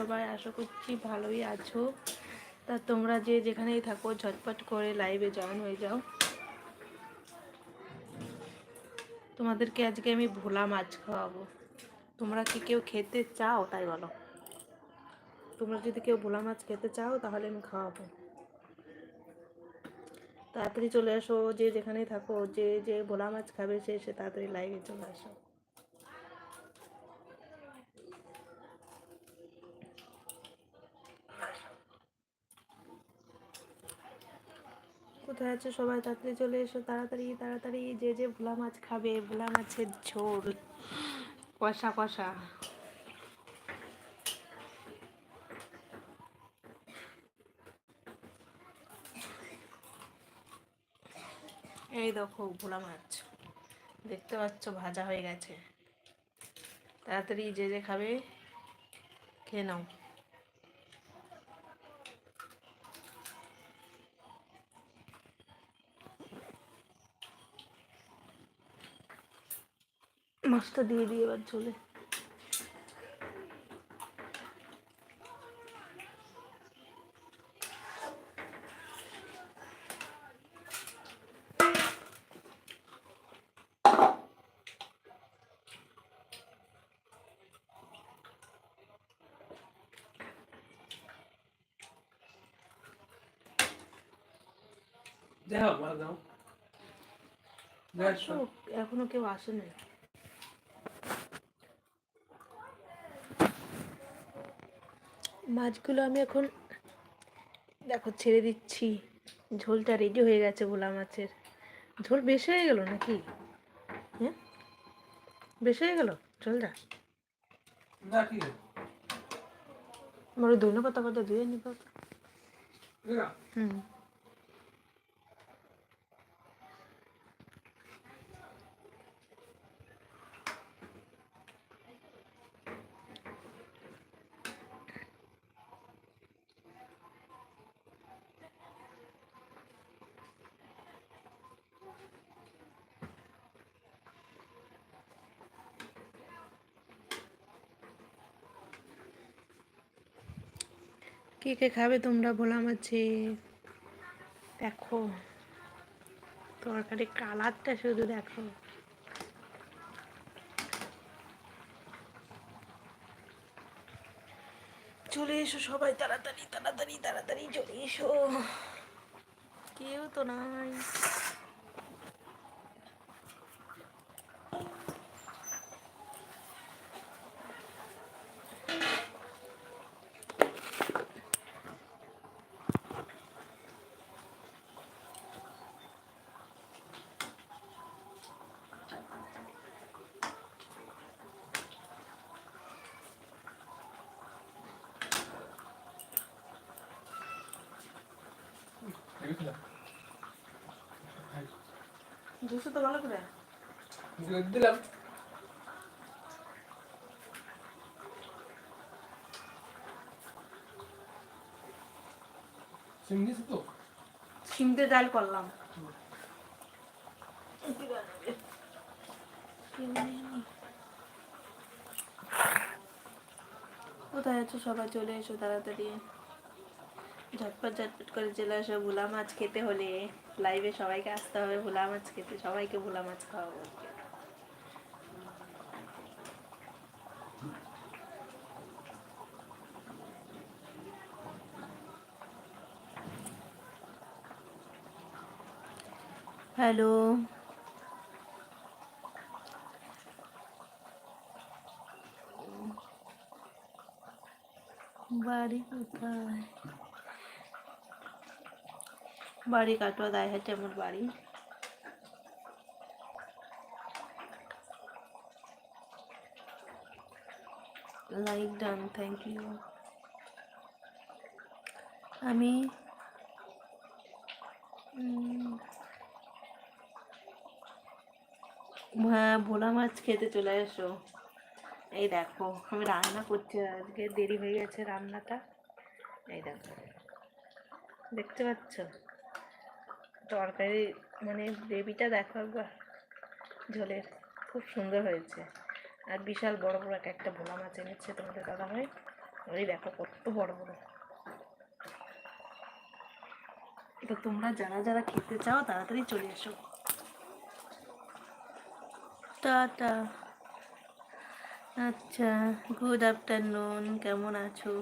সবাই আশা করছি ভালোই আছো। তা তোমরা যে যেখানেই থাকো, ঝটপট করে লাইভে জয়েন হয়ে যাও। তোমাদেরকে আজকে আমি ভোলা মাছ খাওয়াবো। তোমরা কি কেউ খেতে চাও? তাই বলো। তোমরা যদি কেউ ভোলা মাছ খেতে চাও, তাহলে আমি খাওয়াবো। তাড়াতাড়ি চলে আসো, যে যেখানেই থাকো, যে যে ভোলা মাছ খাবে, সে সে তাড়াতাড়ি লাইভে চলে আসো। কোথায় আছে সবাই তাড়াতাড়ি চলে এসো, তাড়াতাড়ি তাড়াতাড়ি। যে যে ভোলা মাছ খাবে, ভোলা মাছের ঝোল। কষা কষা। এই দেখো ভোলা মাছ। দেখতে পাচ্ছ ভাজা হয়ে গেছে। তাড়াতাড়ি যে যে খাবে, খেয়ে নাও। মাছটা দিয়ে দিয়ে এবার চলে যাই হোক ভালো দাও যাই হোক, আসো, এখনও কেউ আসেনি মাছগুলো আমি এখন দেখো ছেড়ে দিচ্ছি। ঝোলটা রেডি হয়ে গেছে ভোলা মাছের। ঝোল বেশি হয়ে গেল নাকি? হ্যাঁ? বেশি হয়ে গেল ঝোলটা? আমার ধনে পাতা পাতা ধুয়ে নিব। হুম। কে কে খাবে তোমরা বললাম আছে দেখো। তরকারি কালারটা শুধু দেখো। চলে এসো সবাই, তাড়াতাড়ি তাড়াতাড়ি তাড়াতাড়ি চলে এসো। কেউ তো নাই দেখি তো। দুশো তো ভালো করে দিলাম। সিম দিয়েছে তো? সিমতে ডাল করলাম। কোথায় আছো সবাই? চলে এসো তাড়াতাড়ি। ঝটপট ঝটপট করে চলে আসো ভোলা মাছ খেতে হলে। লাইভে সবাইকে আসতে হবে ভোলা মাছ খেতে। সবাইকে ভোলা মাছ খাওয়াবো। হ্যালো বাড়ি কোথায়? বাড়ি কাটোয়া হাটে আমার বাড়ি। লাইক ডান থ্যাংক ইউ আমি হ্যাঁ ভোলা মাছ খেতে চলে এসো। এই দেখো, আমি রান্না করছি আজকে, দেরি হয়ে গেছে রান্নাটা। এই দেখো, দেখতে পাচ্ছ? তরকারি মানে গ্রেভিটা দেখো একবার। ঝোলের, খুব সুন্দর হয়েছে। আর বিশাল বড় বড় এক একটা ভোলা মাছ এনেছে তোমাদের দাদা ভাই ওই দেখো কত বড় বড়। তো তোমরা যারা যারা খেতে চাও, তাড়াতাড়ি চলে এসো। টাটা। আচ্ছা গুড আফটারনুন কেমন আছো?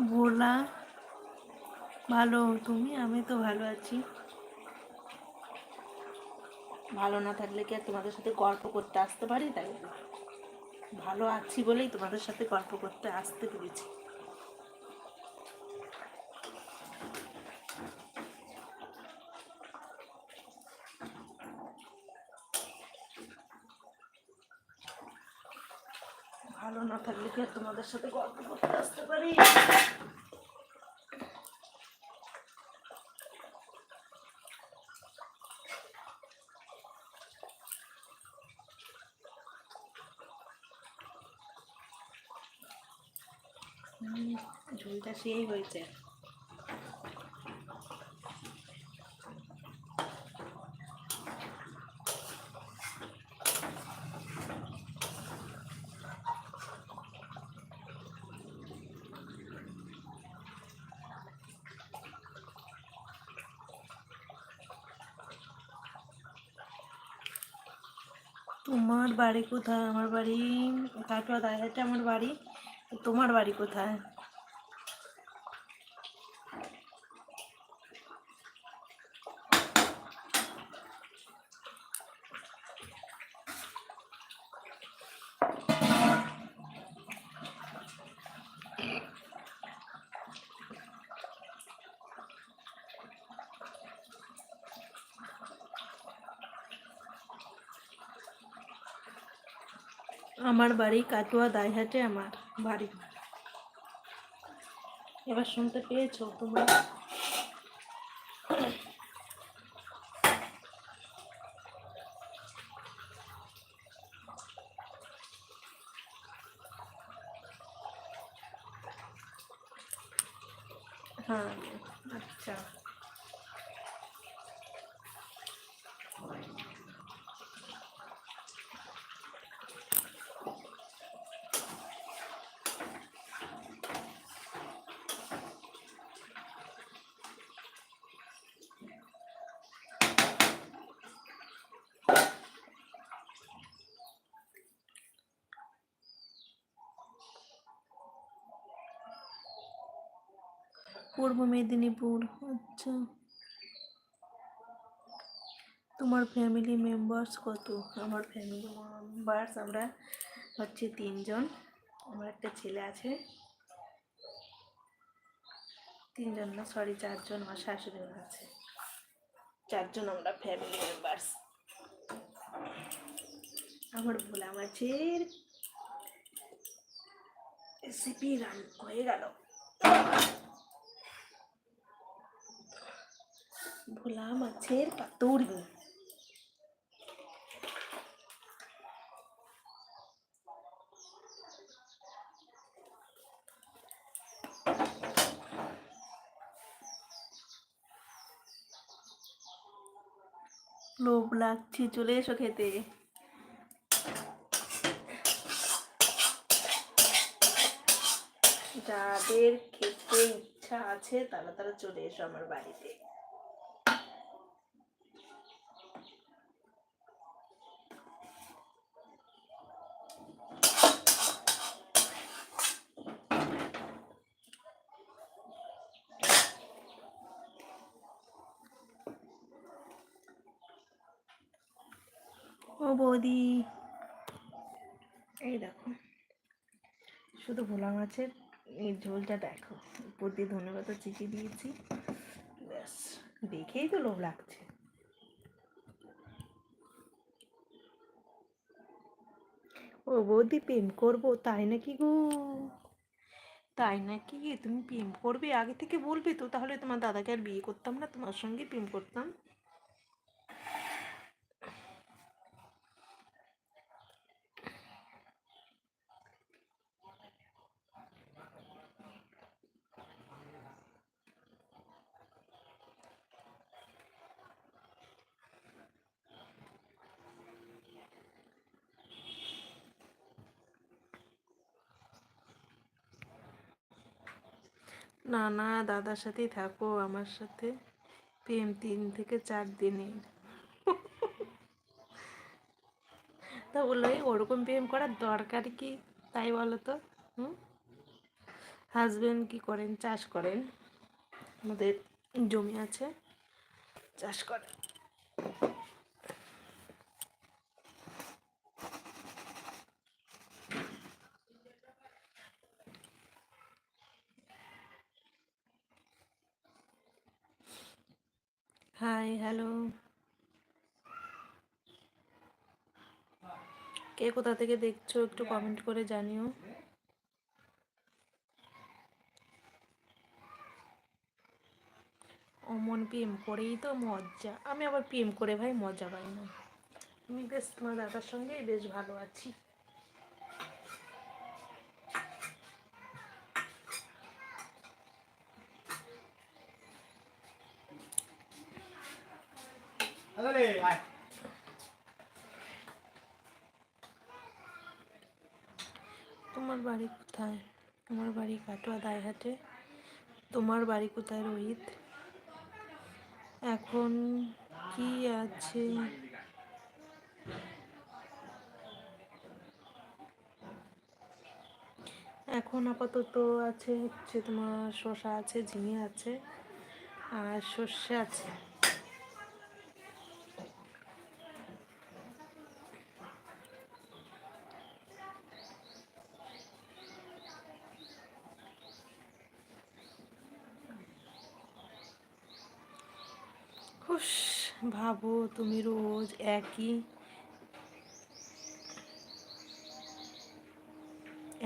ভোলা, ভালো তুমি? আমি তো ভালো আছি। ভালো না থাকলে কি আর তোমাদের সাথে গল্প করতে আসতে পারি? তাই। ভালো আছি বলেই তোমাদের সাথে গল্প করতে আসতে পেরেছি ভালো না থাকলে তোমাদের সাথে গল্প করতে আসতে পারি? ঝোলটা সেই হয়েছে তোমার বাড়ি কোথায়? আমার বাড়ি কাটোয়া দায়হাটে আমার বাড়ি। তোমার বাড়ি কোথায়? আমার বাড়ি কাটোয়া দাইহাটে আমার বাড়ি। এবার শুনতে পেয়েছ তোমরা? হ্যাঁ আচ্ছা। পূর্ব মেদিনীপুর আচ্ছা। তোমার ফ্যামিলি মেম্বার্স কত? আমার ফ্যামিলি মেম্বার্স আমরা হচ্ছে তিনজন। আমার একটা ছেলে আছে। তিনজন না সরি চারজন আমার শাশুড়িও আছে। চারজন আমরা ফ্যামিলি মেম্বার্স আমার ভোলা মাছের রেসিপি রান হয়ে গেল। ভোলা মাছের পাতুরি লোভ লাগছে চলে এসো খেতে যাদের খেতে ইচ্ছা আছে তারা তারা চলে এসো আমার বাড়িতে বৌদি। এই দেখো, শুধু ভোলা মাছের এই ঝোলটা দেখো। উপর দিয়ে ধন্যবাদ চিঠি দিয়েছি। ব্যাস, দেখেই তো লোভ লাগছে। ও বৌদি, প্রেম করব তাই নাকি গো? তাই নাকি? তুমি প্রেম করবে? আগে থেকে বলবে তো, তাহলে তোমার দাদাকে আর বিয়ে করতাম না, তোমার সঙ্গে প্রেম করতাম। না না দাদার সাথেই থাকো, আমার সাথে প্রেম তিন থেকে চার দিনে তা বলল ওরকম প্রেম করার দরকার কি? তাই বলো তো, হুম? হাজবেন্ড কি করেন? চাষ করেন। আমাদের জমি আছে, চাষ করেন। হাই হ্যালো কে কোথা থেকে দেখছ একটু কমেন্ট করে জানিও। অমন পিএম করেই তো মজা। আমি আবার পিএম করে ভাই মজা পাই না। আমি বেশ তোমার দাদার সঙ্গেই বেশ ভালো আছি আরে আয় তোমার বাড়ি কোথায়? আমার বাড়ি কাটোয়া দায়হাটে তোমার বাড়ি কোথায় রোহিত? এখন কি আছে? এখন আপাতত আছে হচ্ছে তোমার শসা আছে, ঝিঙে আছে, আর সর্ষে আছে। ভাবো, তুমি রোজ একই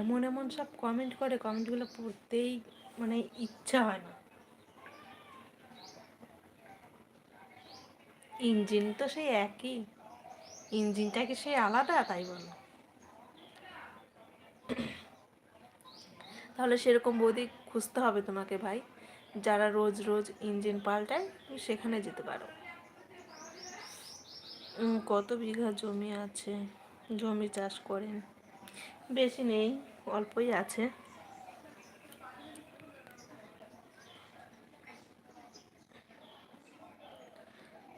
এমন এমন সব কমেন্ট করে কমেন্টগুলো পড়তেই মানে ইচ্ছা হয় না। ইঞ্জিন তো সেই একই, ইঞ্জিনটা কি সেই আলাদা, তাই বলো। তাহলে সেরকম বৌদি খুঁজতে হবে তোমাকে ভাই, যারা রোজ রোজ ইঞ্জিন পাল্টায় তুমি সেখানে যেতে পারো। কত বিঘা জমি আছে? জমি চাষ করেন। বেশি নেই, অল্পই আছে।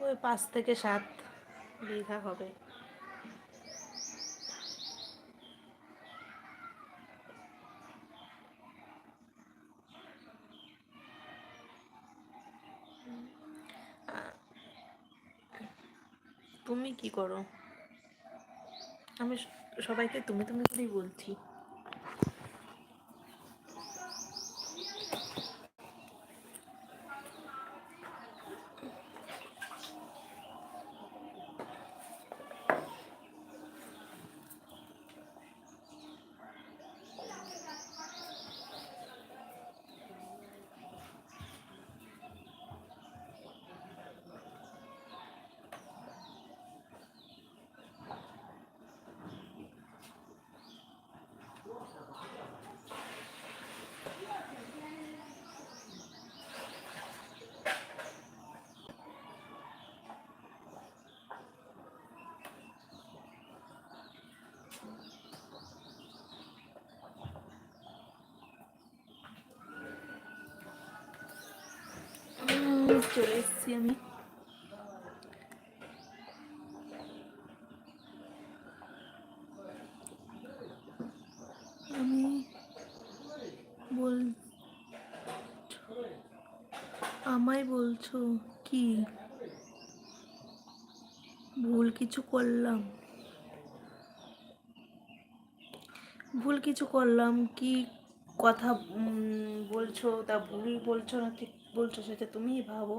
ওই পাঁচ থেকে সাত বিঘা হবে তুমি কি করো? আমি সবাইকে তুমি তুমি করেই বলছি। চলে এসেছি আমি আমি বল আমায় বলছো কি ভুল কিছু করলাম ভুল কিছু করলাম কি কথা বলছো তা ভুল বলছো না ঠিক বলছো সেটা তুমিই ভাবো।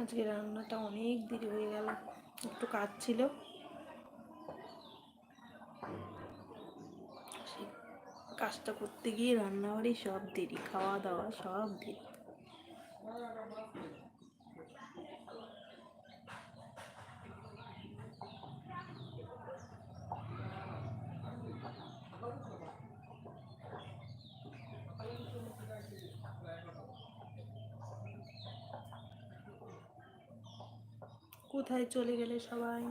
আজকে রান্নাটা অনেক দেরি হয়ে গেল, একটু কাজ ছিল। কাজটা করতে গিয়ে রান্নাবাড়ি সব দেরি, খাওয়া দাওয়া সব দেরি। কোথায় চলে গেলে সবাই?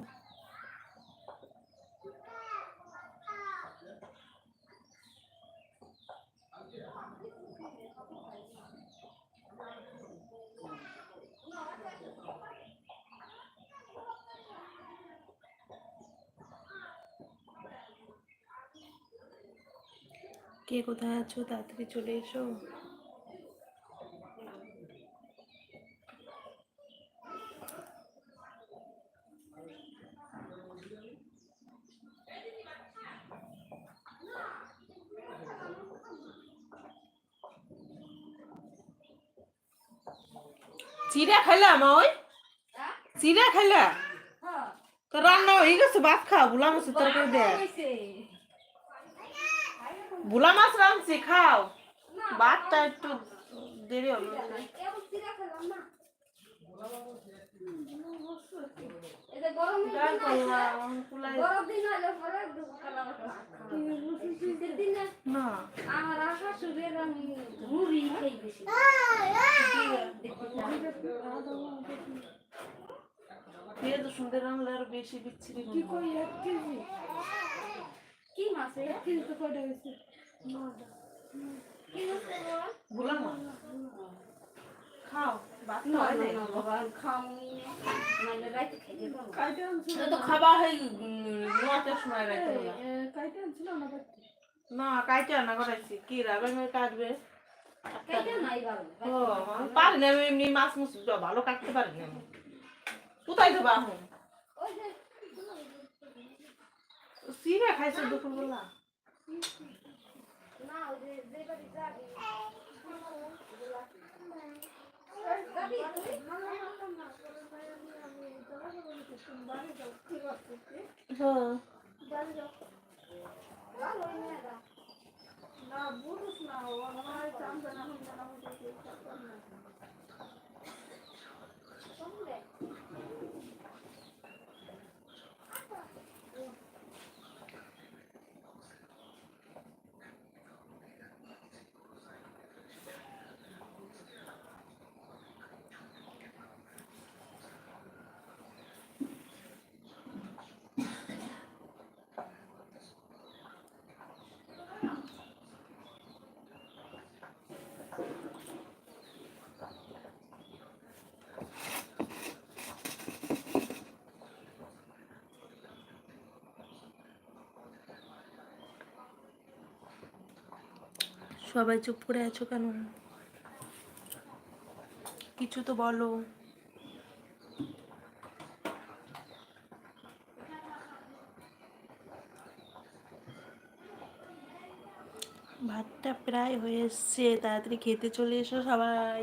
কে কোথায় আছো? তাড়াতাড়ি চলে এসো। চিড়া খাইলাম ওই চিড়া খাইলা? তো রান্না হয়ে গেছে ভাত খা বুলা মাছের তরকারি দে। বুলা মাছ রাঁধছি খাও। ভাতটা একটু দেরি হবে গাল করলাম, কুলাই- না আমার আশা সুরের আমি মুড়ি খাই বেশি পেঁয়াজ সুন্দর আরও বেশি বিচ্ছিরি কি করি কি মাছ রে? কি মাছ পারব। এটা তো সময় না কাইটা না করাইছি কি রাবে কাটবে পারি না এমনি মাছ মুছ ভালো কাটতে পারি না আমি। কোথায় দেবো এখন ওই যে, সিরা খাইছে দুপুরবেলা না, ওই যে, না বাড়ি যাবি। যাবি তুই? হ্যাঁ সবাই চুপ করে আছো কেন? কিছু তো বলো। ভাতটা প্রায় হয়ে এসছে, তাড়াতাড়ি খেতে চলে এসো সবাই।